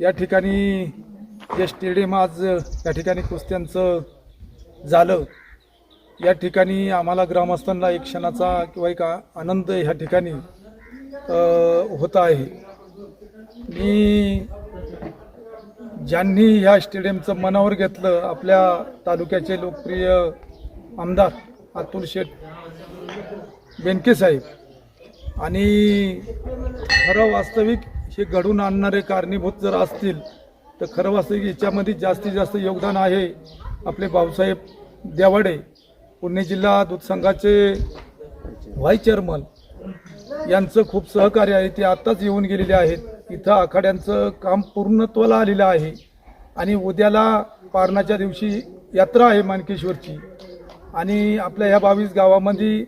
या ठिकाणी जे स्टेडियम आज या ठिकाणी कुस्त्यांचं झालं या ठिकाणी आम्हाला ग्रामस्थांना एक क्षणाचा किंवा एक आनंद ह्या ठिकाणी होत होता आहे. मी ज्यांनी ह्या स्टेडियमचं मनावर घेतलं आपल्या तालुक्याचे लोकप्रिय आमदार अतुल शेठ बेनके साहेब आणि खरं वास्तविक हे घडून आणणारे कारणीभूत जर असतील तर खरं वास्तविक याच्यामध्ये जास्तीत जास्त योगदान आहे आपले भाऊसाहेब देवाडे पुणे जिल्हा दूध संघाचे व्हाईस चेअरमन. यांचं खूप सहकार्य आहे ते आत्ताच येऊन गेलेले आहेत. इथं आखाड्यांचं काम पूर्णत्वाला आलेलं आहे. आणि उद्याला पारणाच्या दिवशी यात्रा आहे मानकेश्वरची. आणि आपल्या ह्या बावीस गावामध्ये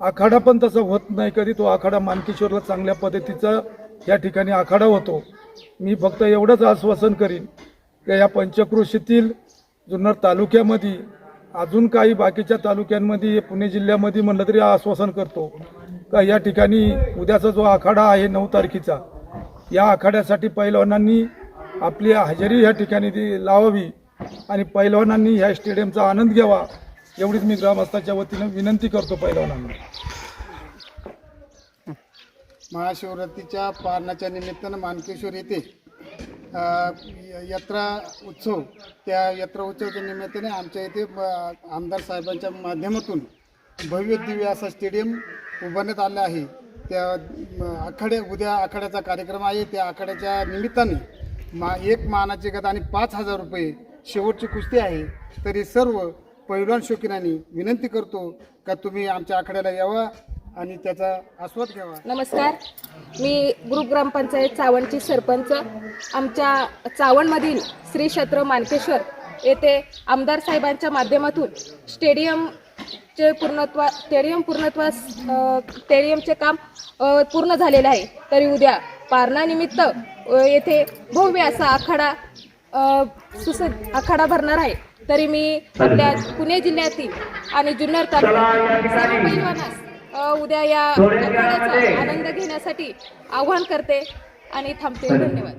आखाडा पण तसा होत नाही कधी तो आखाडा मानकेश्वरला चांगल्या पद्धतीचा या ठिकाणी आखाडा होतो. मी फक्त एवढंच आश्वासन करीन की या पंचक्रोशीतील जुन्नर तालुक्यामध्ये अजून काही बाकीच्या तालुक्यांमध्ये पुणे जिल्ह्यामध्ये म्हणलं तरी आश्वासन करतो का या ठिकाणी उद्याचा जो आखाडा आहे नऊ तारखेचा या आखाड्यासाठी पैलवानांनी आपली हजेरी या ठिकाणी ती लावावी आणि पैलवानांनी ह्या स्टेडियमचा आनंद घ्यावा एवढीच मी ग्रामस्थाच्या वतीनं विनंती करतो पैलवानांना. महाशिवरात्रीच्या पारणाच्या निमित्तानं मानकेश्वर येथे य- यात्रा उत्सव त्या यात्रा उत्सवाच्या निमित्ताने आमच्या इथे आमदार साहेबांच्या माध्यमातून भव्य दिव्य असा स्टेडियम उभारण्यात आला आहे. त्या आखाडे आखाड्या उद्या आखाड्याचा कार्यक्रम आहे. त्या आखाड्याच्या निमित्ताने मा एक मानाचे गत आणि पाच हजार रुपये शेवटची कुस्ती आहे. तरी सर्व पैलवान शौकीनांनी विनंती करतो का तुम्ही आमच्या आखाड्याला यावा? आणि त्याचा आस्वाद घ्यावा. नमस्कार. मी ग्रुप ग्रामपंचायत चावणची सरपंच. आमच्या चावणमधील श्री क्षेत्र मानकेश्वर येथे आमदार साहेबांच्या माध्यमातून स्टेडियमचे पूर्णत्वा स्टेडियम पूर्णत्वास स्टेडियमचे काम अ, पूर्ण झालेले आहे. तरी उद्या पारणानिमित्त अ, येथे भव्य असा आखाडा अ, सुस आखाडा भरणार आहे. तरी मी आपल्या पुणे जिल्ह्यातील आणि जुन्नर तालुक्यातील सर्व पैलवानास उद्या या आनंद घेण्यासाठी आवाहन करते आणि थांबते. धन्यवाद.